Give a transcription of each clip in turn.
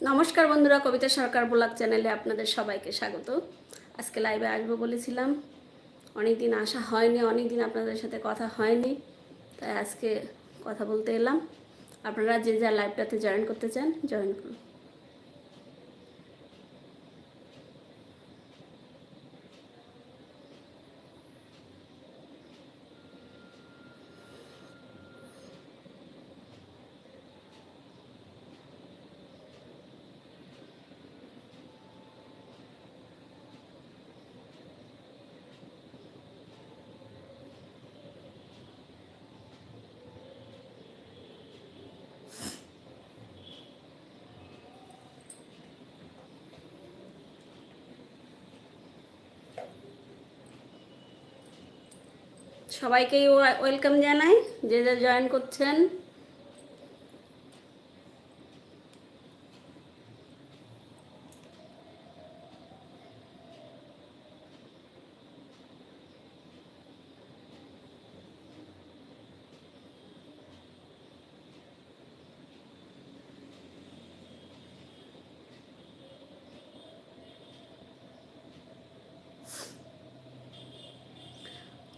নমস্কার বন্ধুরা, কবিতা সরকার ব্লগ চ্যানেলে আপনাদের সবাইকে স্বাগত। আজকে লাইভে আসব বলেছিলাম। অনেক দিন আসা হয়নি অনেক দিন আপনাদের সাথে কথা হয়নি, তাই আজকে কথা বলতে এলাম। আপনারা যে যা লাইভটাতে জয়েন করতে চান জয়েন করুন। সবাইকেই ওয়েলকাম জানাই যে যা জয়েন করছেন।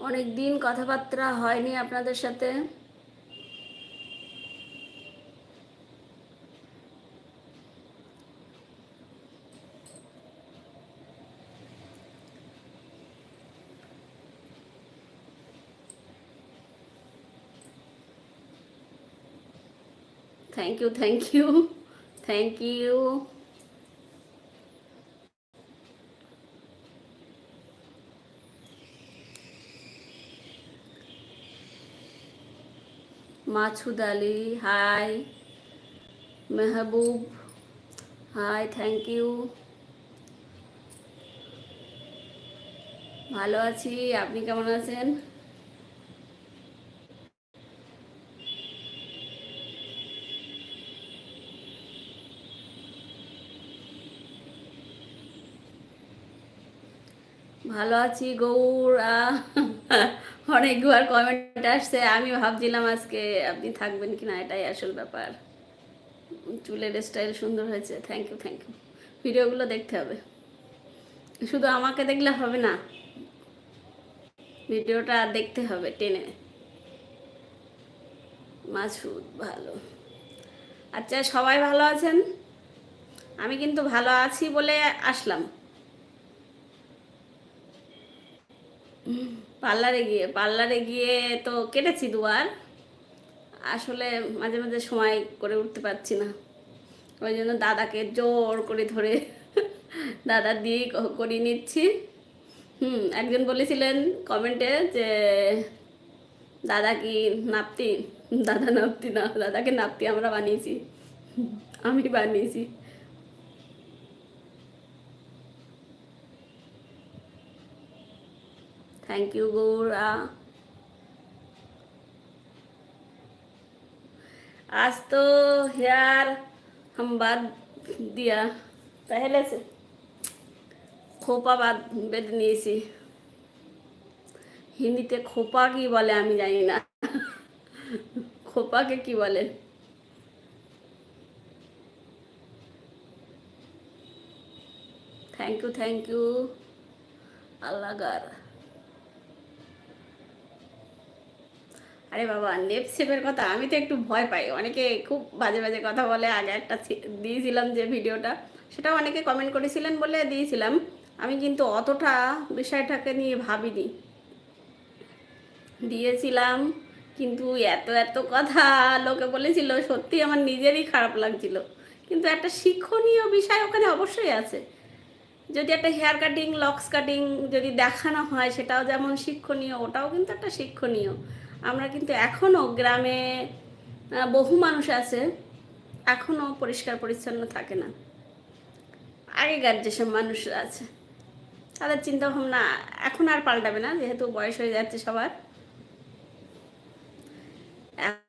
অনেক দিন কথাবার্তা হয়নি আপনাদের সাথে। Thank you thank you thank you Masud Ali hi. Mehboob hi thank you ভালো আছি আপনি কেমন আছেন? ভালো আছি, গৌর। অনেকবার কমেন্ট আসছে, আমি ভাবছিলাম আজকে আপনি থাকবেন কিনা, এটাই আসল ব্যাপার। চুলের স্টাইল সুন্দর হয়েছে থ্যাংক ইউ থ্যাংক ইউ ভিডিওগুলো দেখতে হবে। শুধু আমাকে দেখলে হবে না, ভিডিওটা দেখতে হবে টেনে। মাসুদ ভালো। আচ্ছা সবাই ভালো আছেন? আমি কিন্তু ভালো আছি বলে আসলাম। পার্লারে গিয়ে পার্লারে গিয়ে তো কেটেছি দুবার। আসলে মাঝে মাঝে সময় করে উঠতে পারছি না। ওই জন্য দাদাকে জোর করে ধরে দাদা দিয়েই করিয়ে নিচ্ছি। হুম, একজন বলেছিলেন কমেন্টে যে, দাদা কি নাপতি? দাদা নাপতি না, দাদাকে নাপতি আমরা বানিয়েছি। আমি বানিয়েছি। थैंक यू गौरा आज तो यार हम बात दिया पहले से খোপা বাদ বেঁধে নিয়েছি হিন্দিতে খোপা কি বলে আমি জানি না খোপাকে কি বলে thank you thank you Allah আরে বাবা নেপ শেপের কথা আমি তো একটু ভয় পাই। অনেকে খুব বাজে বাজে কথা বলে। আগে একটা দিয়েছিলাম যে ভিডিওটা, সেটাও অনেকে কমেন্ট করেছিলেন বলে দিয়েছিলাম। আমি কিন্তু অতটা বিষয়টাকে নিয়ে ভাবিনি। দিয়েছিলাম, কিন্তু এত এত কথা লোকে বলেছিল, সত্যি আমার নিজেরই খারাপ লাগছিল। কিন্তু একটা শিক্ষণীয় বিষয় ওখানে অবশ্যই আছে। যদি একটা হেয়ার কাটিং লক্স কাটিং যদি দেখানো হয়, সেটাও যেমন শিক্ষণীয়, ওটাও কিন্তু একটা শিক্ষণীয়। আমরা কিন্তু এখনও গ্রামে বহু মানুষ আছে এখনও পরিষ্কার পরিচ্ছন্ন থাকে না। আগেকার যেসব মানুষ আছে, তাদের চিন্তা ভাবনা এখন আর পাল্টাবে না, যেহেতু বয়স হয়ে যাচ্ছে সবার।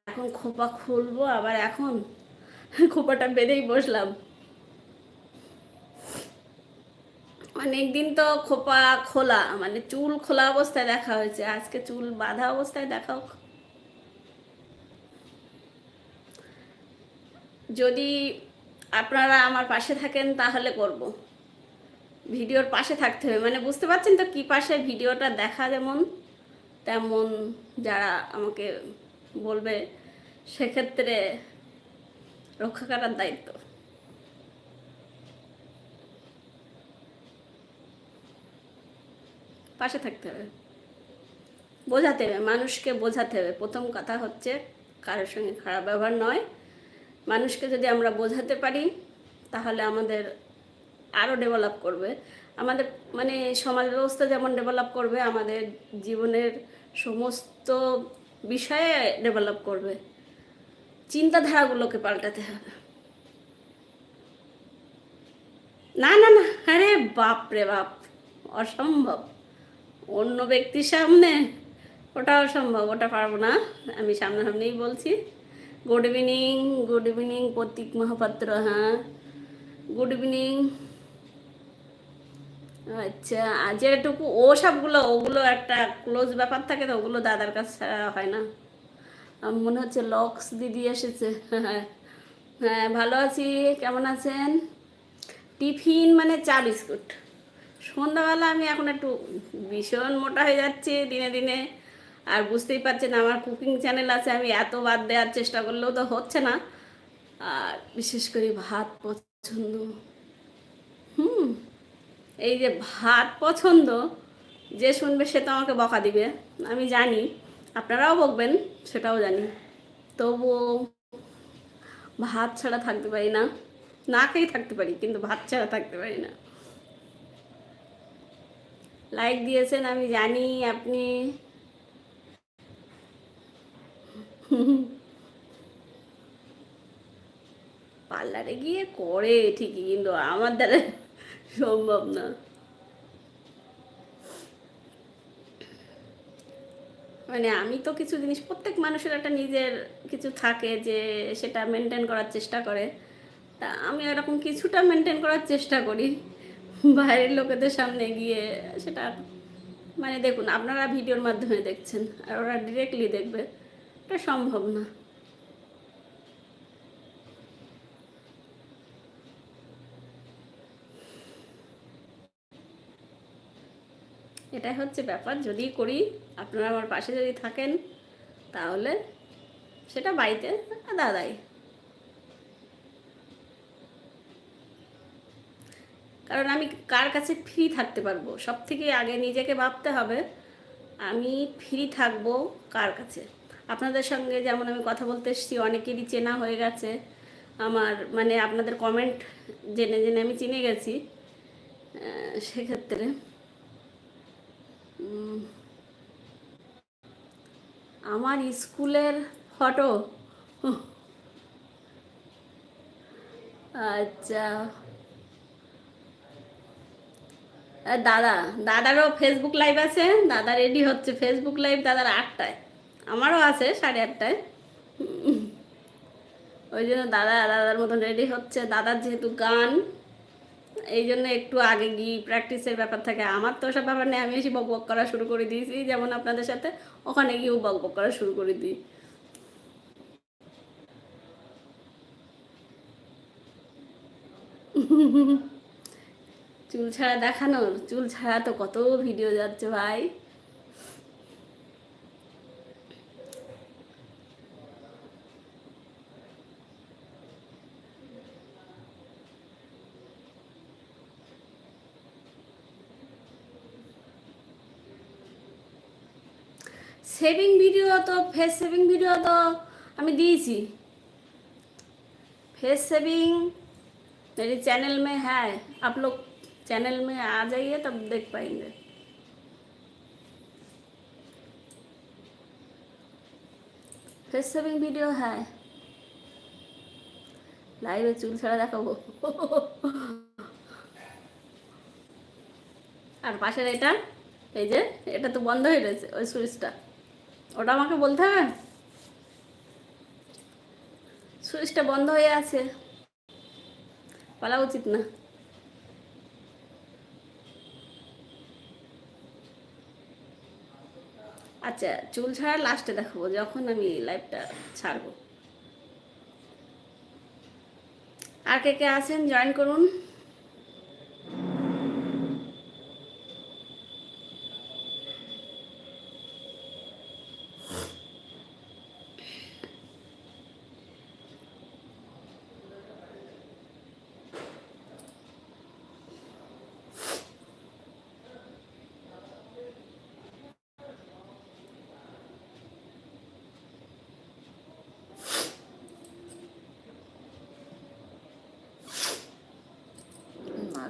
এখন খোপা খুলবো, আবার এখন খোপাটা বেঁধেই বসলাম। অনেকদিন তো খোপা খোলা মানে চুল খোলা অবস্থায় দেখা হয়েছে। আজকে চুল বাঁধা অবস্থায় দেখাও। যদি আপনারা আমার পাশে থাকেন, তাহলে করব। ভিডিওর পাশে থাকতে হবে। মানে বুঝতে পারছেন তো কি পাশে ভিডিওটা দেখা যেমন, তেমন যারা আমাকে বলবে, সেক্ষেত্রে রক্ষা করার দায়িত্ব। পাশে থাকতে হবে। বোঝাতে হবে, মানুষকে বোঝাতে হবে। প্রথম কথা হচ্ছে কারোর সঙ্গে খারাপ ব্যবহার নয়। মানুষকে যদি আমরা বোঝাতে পারি, তাহলে আমাদের আরও ডেভেলপ করবে। আমাদের মানে সমাজ ব্যবস্থা যেমন ডেভেলপ করবে, আমাদের জীবনের সমস্ত বিষয়ে ডেভেলপ করবে। চিন্তাধারাগুলোকে পাল্টাতে হবে। না না না, আরে বাপ রে বাপ, অসম্ভব। অন্য ব্যক্তির সামনে? ওটা অসম্ভব ওটা পারব না। আমি সামনাসামনিই বলছি। Good evening good evening Pratik Mohapatra হ্যাঁ। গুড ইভিনিং আচ্ছা আর যেটুকু ও সবগুলো, ওগুলো একটা ক্লোজ ব্যাপার থাকে তো, ওগুলো দাদার কাছে হয় না। মনে হচ্ছে লক্স দিদি এসেছে। হ্যাঁ ভালো আছি, কেমন আছেন? টিফিন মানে চা বিস্কুট। সন্ধ্যাবেলা আমি এখন একটু ভীষণ মোটা হয়ে যাচ্ছি দিনে দিনে। আর বুঝতেই পারছেন আমার কুকিং চ্যানেল আছে, আমি এত বাদ দেওয়ার চেষ্টা করলেও তো হচ্ছে না। আর বিশেষ করে ভাত পছন্দ। হুম, এই যে ভাত পছন্দ, যে শুনবে সে তো আমাকে বকা দিবে, আমি জানি। আপনারাও বকবেন, সেটাও জানি। তবুও ভাত ছাড়া থাকতে পারি না। না খেয়ে থাকতে পারি, কিন্তু ভাত ছাড়া থাকতে পারি না। লাইক দিয়েছেন, আমি জানি আপনি। পার্লারে গিয়ে করে ঠিকই, কিন্তু আমার দ্বারা সম্ভব না। মানে আমি তো কিছু জিনিস, প্রত্যেক মানুষের একটা নিজের কিছু থাকে যে সেটা মেনটেন করার চেষ্টা করে। তা আমি এরকম কিছুটা মেনটেন করার চেষ্টা করি। বাইরের লোকেদের সামনে গিয়ে সেটা মানে দেখুন, আপনারা ভিডিওর মাধ্যমে দেখছেন, আর ওরা ডিরেক্টলি দেখবে, এটা সম্ভব না। এটাই হচ্ছে ব্যাপার, যদি করি, আপনারা আমার পাশে যদি থাকেন, তাহলে সেটা বাড়িতে দাদাই। কারণ আমি কার কাছে ফ্রি থাকতে পারব? সব থেকে আগে নিজেকে ভাবতে হবে, আমি ফ্রি থাকব কার কাছে? আপনাদের সঙ্গে যেমন আমি কথা বলতে এসেছি, অনেকেরই চেনা হয়ে গেছে। আমার মানে আপনাদের কমেন্ট জেনে জেনে আমি চিনে গেছি। সেক্ষেত্রে আমার স্কুলের ফটো আচ্ছা। দাদা, দাদারও ফেসবুক লাইভ আছে, দাদা রেডি হচ্ছে ফেসবুক লাইভ দাদার আটটায়। আমারও আছে সাড়ে আটটায়। ওই জন্য দাদা, দাদার মতন রেডি হচ্ছে। দাদার যেহেতু গান, এই জন্য একটু আগে গিয়ে প্র্যাকটিসের ব্যাপার থাকে। আমার তো সব ব্যাপার নেই আমি এসে বক বক করা শুরু করে দিয়েছি, যেমন আপনাদের সাথে। ওখানে গিয়েও বক বক করা শুরু করে দিই। চুল ছাড়া দেখানোর চুল ছাড়া তো কত ভিডিও যাচ্ছে ভাই सेविंग वीडियो तो फेस सेविंग वीडियो तो हमें दी थी फेस सेविंग मेरे चैनल में है आप लोग चैनल में आ जाइए तब देख पाएंगे फेस सेविंग वीडियो है লাইভে চুল ছাড়া দেখাবো আর পাশের এটা এই যে এটা তো বন্ধ হয়ে রয়েছে ওই সুইচটা ওটা আমাকে বলতে হবে সুইচটা বন্ধ হয়ে আছে বলা উচিত না আচ্ছা চুল ছাড়া লাস্টে দেখাবো, যখন আমি লাইভটা ছাড়বো। আর কে কে আছেন জয়েন করুন।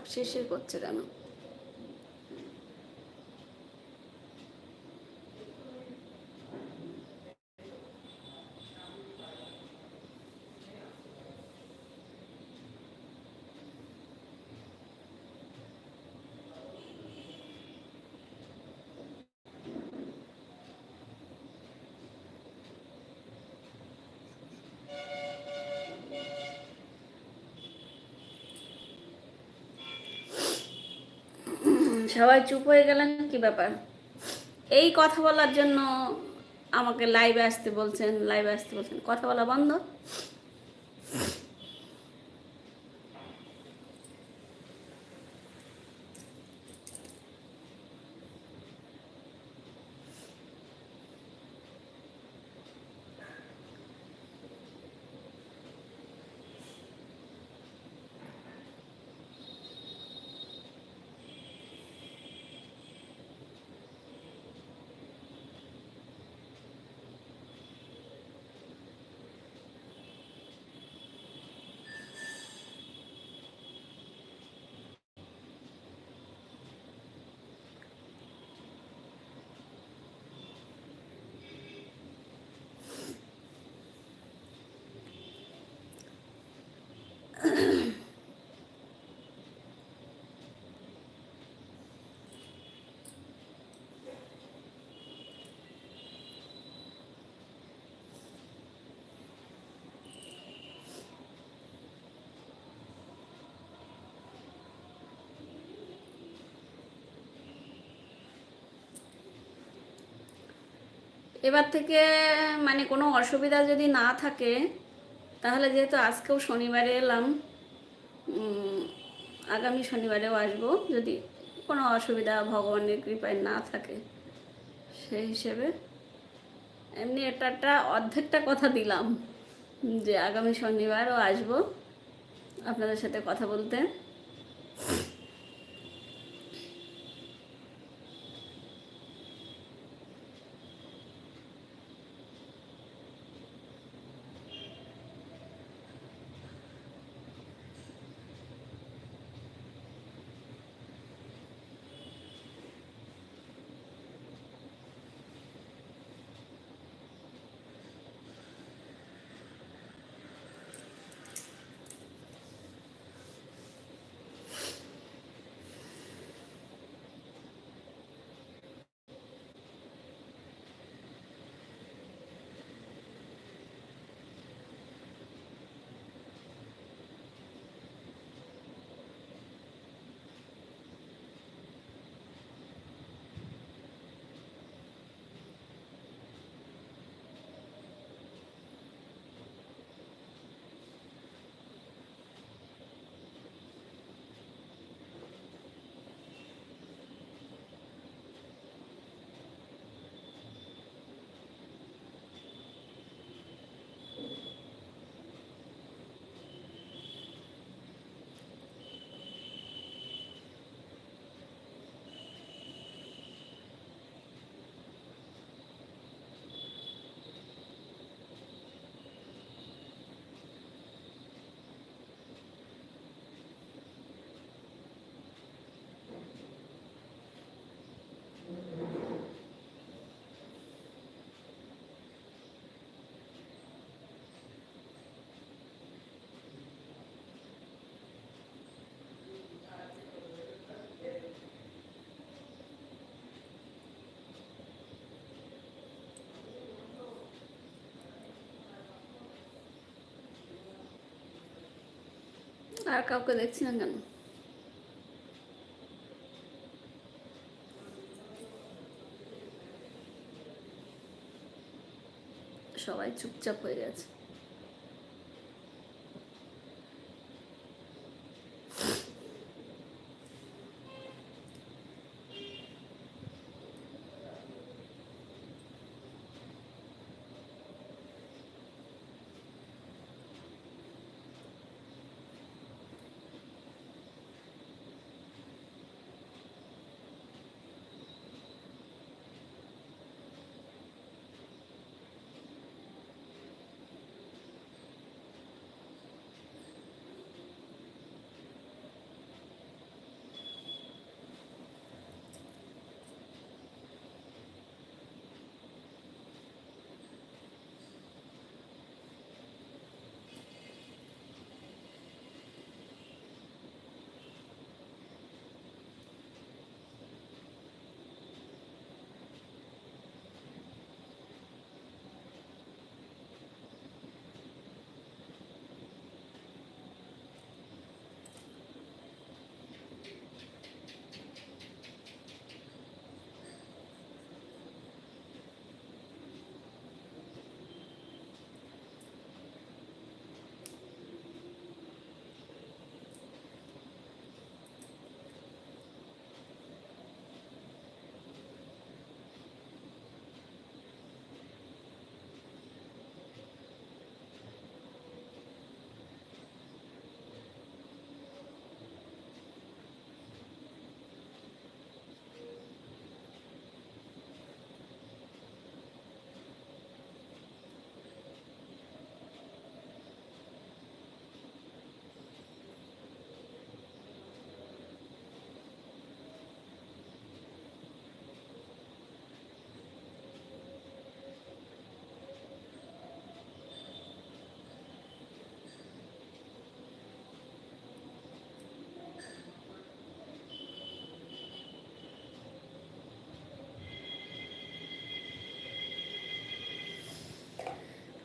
নাক শেষে করছে কেন সবাই চুপ হয়ে গেলেন, কি ব্যাপার? এই কথা বলার জন্য আমাকে লাইভে আসতে বলছেন লাইভে আসতে বলছেন, কথা বলা বন্ধ। এবার থেকে মানে কোনো অসুবিধা যদি না থাকে, তাহলে যেহেতু আজকেও শনিবারে এলাম আগামী শনিবারেও আসব, যদি কোনো অসুবিধা ভগবানের কৃপায় না থাকে, সেই হিসেবে এমনি এটা একটা অর্ধেকটা কথা দিলাম, যে আগামী শনিবারও আসব, আপনাদের সাথে কথা বলতে। আর কাউকে দেখছি না কেন? সবাই চুপচাপ হয়ে গেছে।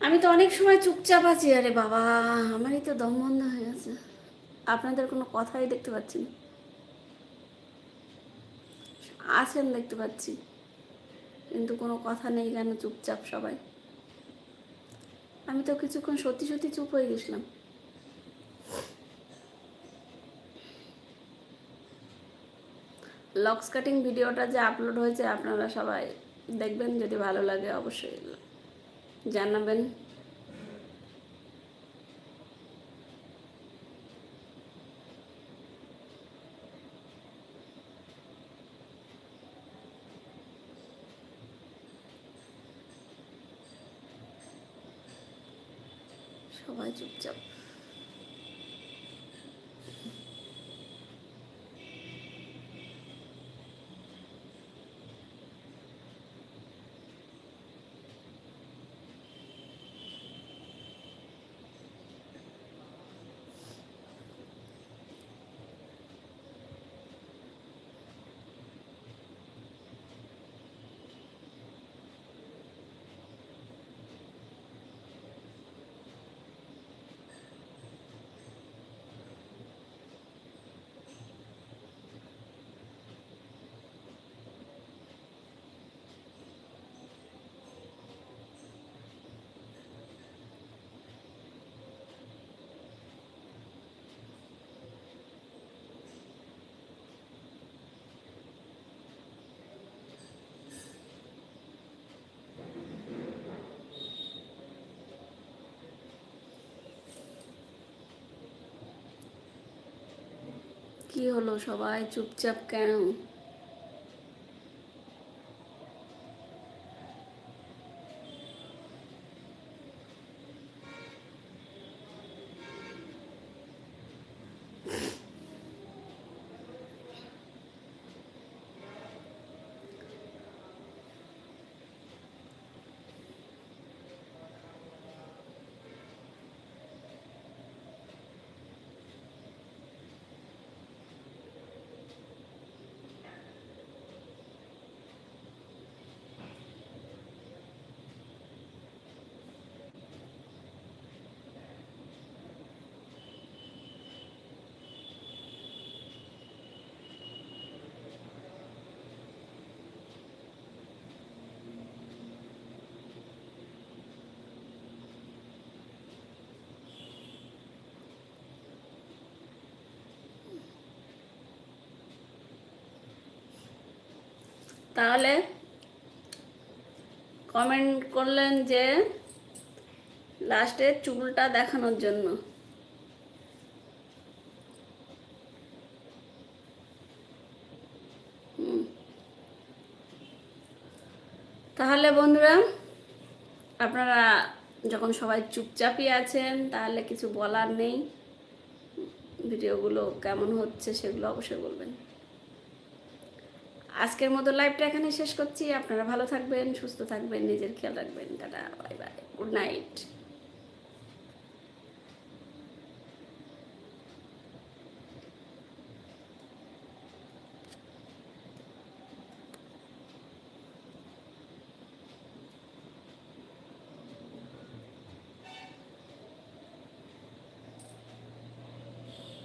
আমি তো অনেক সময় চুপচাপ আছি, আরে বাবা, আমারই তো দম বন্ধ হয়ে গেছে। আপনাদের কোনো কথাই দেখতে পাচ্ছি না। আছেন দেখতে পাচ্ছি, কিন্তু কোনো কথা নেই কেন চুপচাপ সবাই? আমি তো কিছুক্ষণ সত্যি সত্যি চুপ হয়ে গেছিলাম। লক্স কাটিং ভিডিওটা যে আপলোড হয়েছে, আপনারা সবাই দেখবেন, যদি ভালো লাগে অবশ্যই। জানাবেন। সবাই চুপচাপ। কি হলো সবাই? চুপচাপ কেন? তাহলে কমেন্ট করলেন যে লাস্টে চুলটা দেখানোর জন্য। তাহলে বন্ধুরা, আপনারা যখন সবাই চুপচাপই আছেন, তাহলে কিছু বলার নেই। ভিডিওগুলো কেমন হচ্ছে সেগুলো অবশ্যই বলবেন। আজকের মতো লাইভটা এখানে শেষ করছি। আপনারা ভালো থাকবেন, সুস্থ থাকবেন, নিজের খেয়াল রাখবেন। Tata bye bye good night